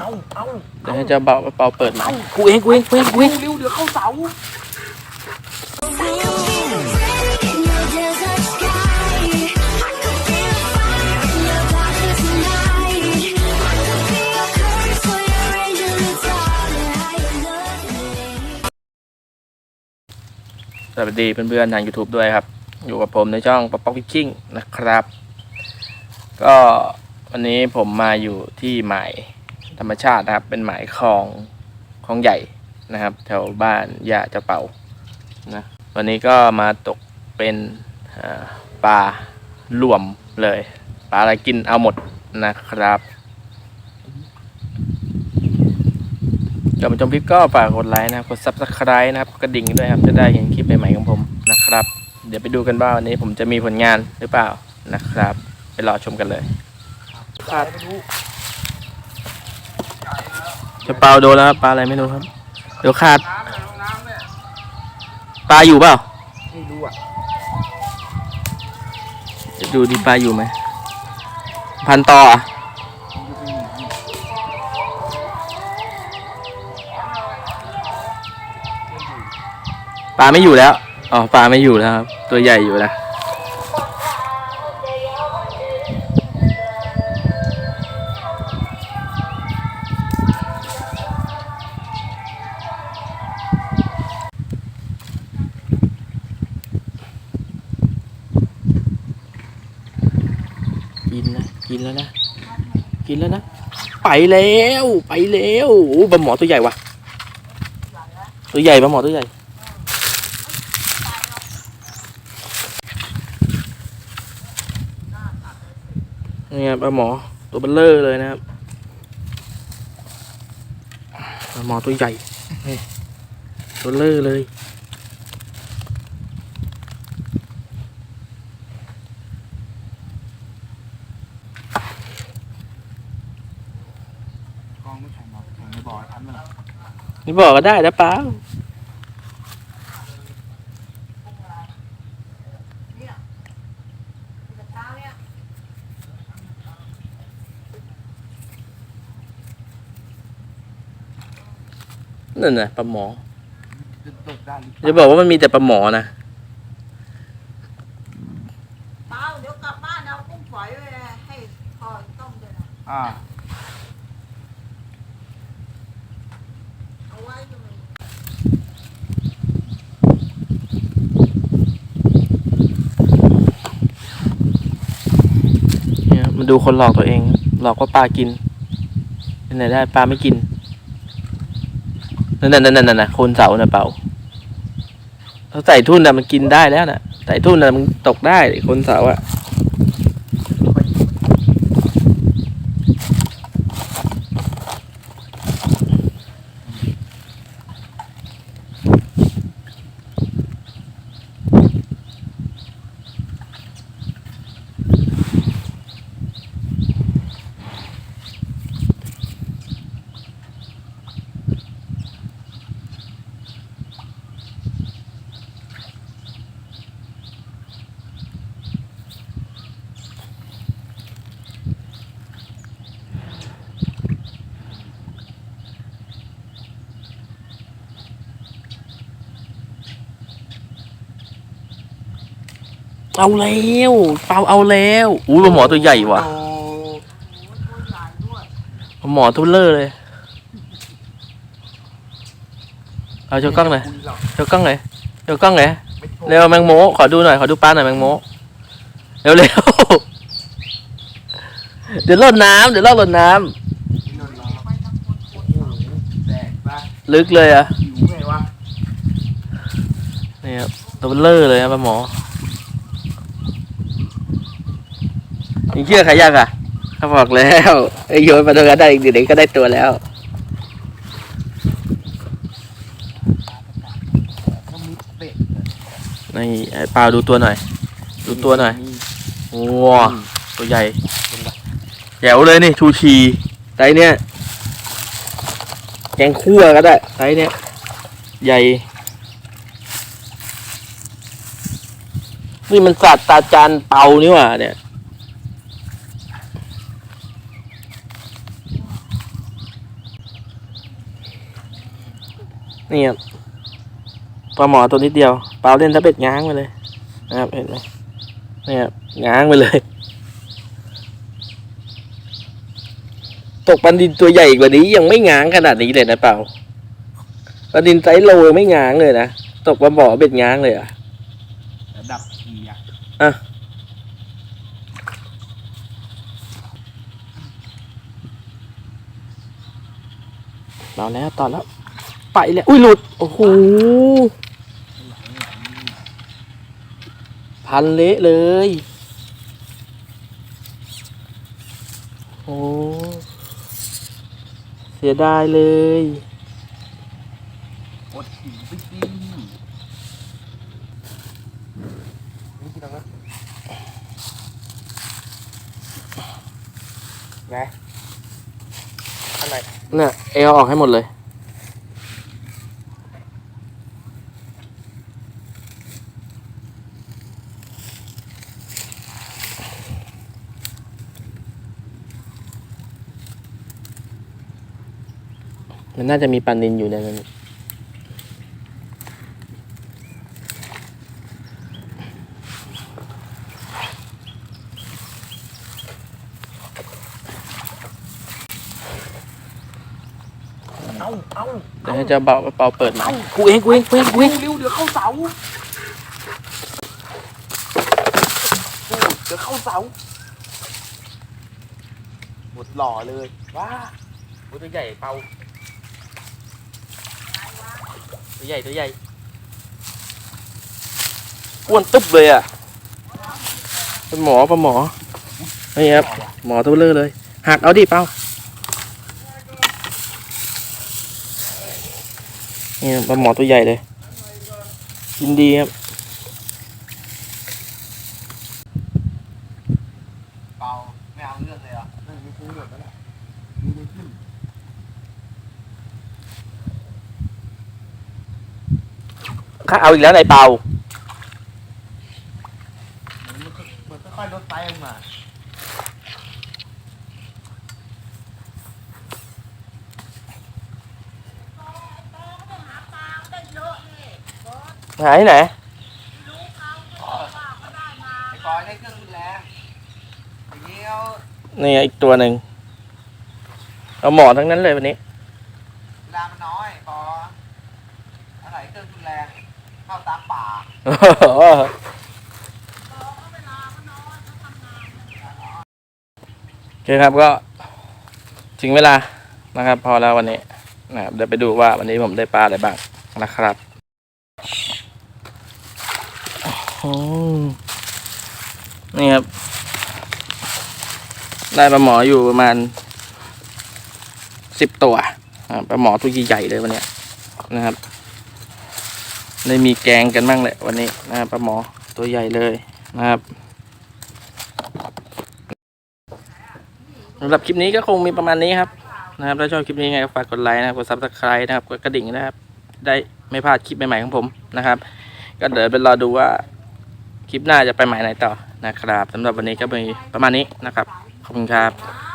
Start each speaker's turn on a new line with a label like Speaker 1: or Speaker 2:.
Speaker 1: เอาเอา
Speaker 2: เดี๋ยวให้เจ้าเบาเปาเปิดมากูเองกูเองกูเองกูเอง
Speaker 1: เร็วเดี๋ยวเข้าเสา
Speaker 2: สวัสดีเพื่อนๆทาง YouTube ด้วยครับ อยู่กับผมในช่องป๊อกป๊อกพิชชิ่งนะครับ ก็วันนี้ผมมาอยู่ที่หมาย ธรรมชาตินะครับ เป็นหมายคลองคลองใหญ่นะครับ แถวบ้านยาเจะเป่านะวันนี้ก็มาตกเป็นปลารวมเลยปลาอะไรกินเอาหมดนะครับ ก่อนไปชมคลิปก็ฝากกดไลค์นะครับ กด subscribe นะครับกระดิ่งด้วยครับ จะได้เห็นคลิปใหม่ๆของผมนะครับ เดี๋ยวไปดูกันว่าวันนี้ผมจะมีผลงานหรือเปล่านะครับ ไปรอชมกันเลยครับ จะเปล่าโดนแล้วครับปลาอะไรไม่รู้ครับ เดี๋ยวขาด
Speaker 1: น้ำเนี่ยลงน้ำเนี่ย
Speaker 2: ปลาอยู่เปล่า
Speaker 1: ไม่รู้อะ
Speaker 2: จะดูดีปลาอยู่ไหม พันต่ออะปลาไม่อยู่แล้ว อ๋อ ปลาไม่อยู่แล้วครับ ตัวใหญ่อยู่นะกิ กินแล้วนะ กินแล้วนะ ไปแล้ว ไปแล้วโอ้ปลาหมอตัวใหญ่วะตัวใหญ่ปลาหมอตัวใหญ่ นี่ครับปลาหมอตัวเบลเลอร์เลยนะครับปลาหมอตัวใหญ่นี่ตัวเลอร์เลย
Speaker 1: ไม่แข็งหรอกแข็งในบ่อทันมั้ยล่ะ
Speaker 2: นี่บอกก็ได้นะป้านั่นน่ะปลาหมอ
Speaker 1: จะตกได้หรือเป
Speaker 2: จะ
Speaker 1: ล่า
Speaker 2: บอกว่ามันมีแต่ปลาหมอนะ
Speaker 3: เปล่าเดี๋ยวกลับบ้านเอากุ้งฝอยไปให้พ่อต้มด้วยนะ
Speaker 1: อ่า
Speaker 3: เอาไว้ตรงนี้
Speaker 2: เนี่ยมัน ดูคนหลอกตัวเอง หลอกว่าปลากินเป็นไหนได้ปลาไม่กินนั่นนั่นนั่นนั่นนะคนเสาน่ะเปล่าเขาใส่ทุ่นน่ะมันกินได้แล้วน่ะ ใส่ทุ่นน่ะมันตกได้คนเสาอะ เอาแล้วเปล่าเอาแล้วอู้ปลาหมอตัวใหญ่ว่ะ
Speaker 1: โอ้
Speaker 3: โอ้ตัวใหญ่ด้วย
Speaker 2: ปลาหมอตัวเลอเลย เอาโชว์กล้องหน่อย
Speaker 1: คุหรอก
Speaker 2: โชว์กล้องหน่อยโชว์กล้องหน่อย
Speaker 1: ไม่โทร
Speaker 2: เร็วแมงโมขอดูหน่อยขอดูปลาหน่อยแมงโมเร็วเร็วเดี๋ยวลดน้ำเดี๋ยวลดน้
Speaker 1: ไม่โดนหรอก
Speaker 3: ไปทางคนคน
Speaker 1: โอ้โหแดกปะำ
Speaker 2: ลึกเลยอะ
Speaker 1: หิวไงวะ
Speaker 2: นี่ครับตัวเลอเลยครับปลาหมอ ยิงเชื่อใครยากอะเขาบอกแล้วไอ้โยนมาตรงนั้นได้อีกเดี๋ยวก็ได้ตัวแล้ว
Speaker 1: ก็มิดเป็ด
Speaker 2: นี่ไอ้ปลาดูตัวหน่อย ดูตัวหน่อยว้าตัวใหญ่แจ๋วเลยนี่ชูชีไซส์เนี้ยแกงคั่วก็ได้ไซส์เนี้ยใหญ่นี่มันสัตว์ตาจานเปานี่หว่าเนี่ย นี่ครับปลาหมอตัวนิดเดียวเปล่าเล่นตะเบ็ดง้างไปเลยนะครับเห็นไหมนี่ครับง้างไปเลย ตกปันดินตัวใหญ่กว่านี้ยังไม่ง้างขนาดนี้เลยนะเปล่าปันดินไซส์โลยังไม่ง้างเลยนะตกปลาหมอเบ็ดง้างเลยอะ
Speaker 1: ระดับเทีย
Speaker 2: อะเราแล้วต่อแล้ว ไปแล้วอุ้ยหลุด โอ้โหพันเละเลย โอ้เสียดายเลย
Speaker 1: อดหิวไปกินนี่กินตรงนั้นไงอันไหน
Speaker 2: เนี่ยเอเอาออกให้หมดเลย มันน่าจะมีปลานินอยู่ในนั้น
Speaker 1: เอ้าเอ้า
Speaker 2: เดี๋ยวให้เจ้าเบาเปาเปิดใหม่กูเองกูเองกูเองกูเอง
Speaker 1: เร็วเดี๋ยวเข้าเสาเดี๋ยวเข้าเสาหมดหล่อเลยว้า
Speaker 2: โอ้ตัวใหญ่เปา ตัวใหญ่ตัวใหญ่อ้วนตึ๊บเลยอะเป็นหมอเป็นหมอนี่ครับหมอตัวเบลอเลยหักเอาดิเปานี่เป็นหมอตัวใหญ่เลยยินดีครับ
Speaker 1: เปล่าไม่เอาเรื่องเลยเหรอะไม่ไม่ซื้อหมดแล้วแหละมีไม่ขึ้น
Speaker 2: ข้าเอาอีกแล้วนายเปา
Speaker 1: เหมือนมันก็เหมือนค่อยๆลดไซส์ลงมา
Speaker 3: โตก็ไปหาปลาได้เยอะนี่โต
Speaker 2: หายไหน
Speaker 3: รู้เขาก็ว่าเขาได้มา
Speaker 1: ไอ้กอยได้เครื่องรุนแรงอย่างนี้เอา
Speaker 2: นี่อีกตัวหนึ่งเอาหมอทั้งนั้นเลยวันนี้
Speaker 1: เวลามันน้อยพออะไรเครื่องรุนแรง เข้าตามป่า
Speaker 3: โตก็เวลาเขาน้อเขาทำงานเนี่ย
Speaker 2: โอเคครับก็ถึงเวลานะครับ พอแล้ววันนี้นะครับเดี๋ยวไปดูว่าวันนี้ผมได้ปลาอะไรบ้างนะครับอืมนี่ครับ ได้ปลาหมออยู่ประมาณสิบตัวปลาหมอตัวใหญ่เลยวันนี้นะครับ ได้มีแกงกันบ้างแหละวันนี้นะครับปลาหมอตัวใหญ่เลยนะครับสำหรับคลิปนี้ก็คงมีประมาณนี้ครับนะครับถ้าชอบคลิปนี้ยังไงก็ฝากกดไลค์นะครับกดซับสไครต์นะครับกดกระดิ่งนะครับ ได้ไม่พลาดคลิปใหม่ๆของผมนะครับ ก็เดี๋ยวไปรอดูว่าคลิปหน้าจะไปหมายไหนต่อนะครับสำหรับวันนี้ก็มีประมาณนี้นะครับ ขอบคุณครับ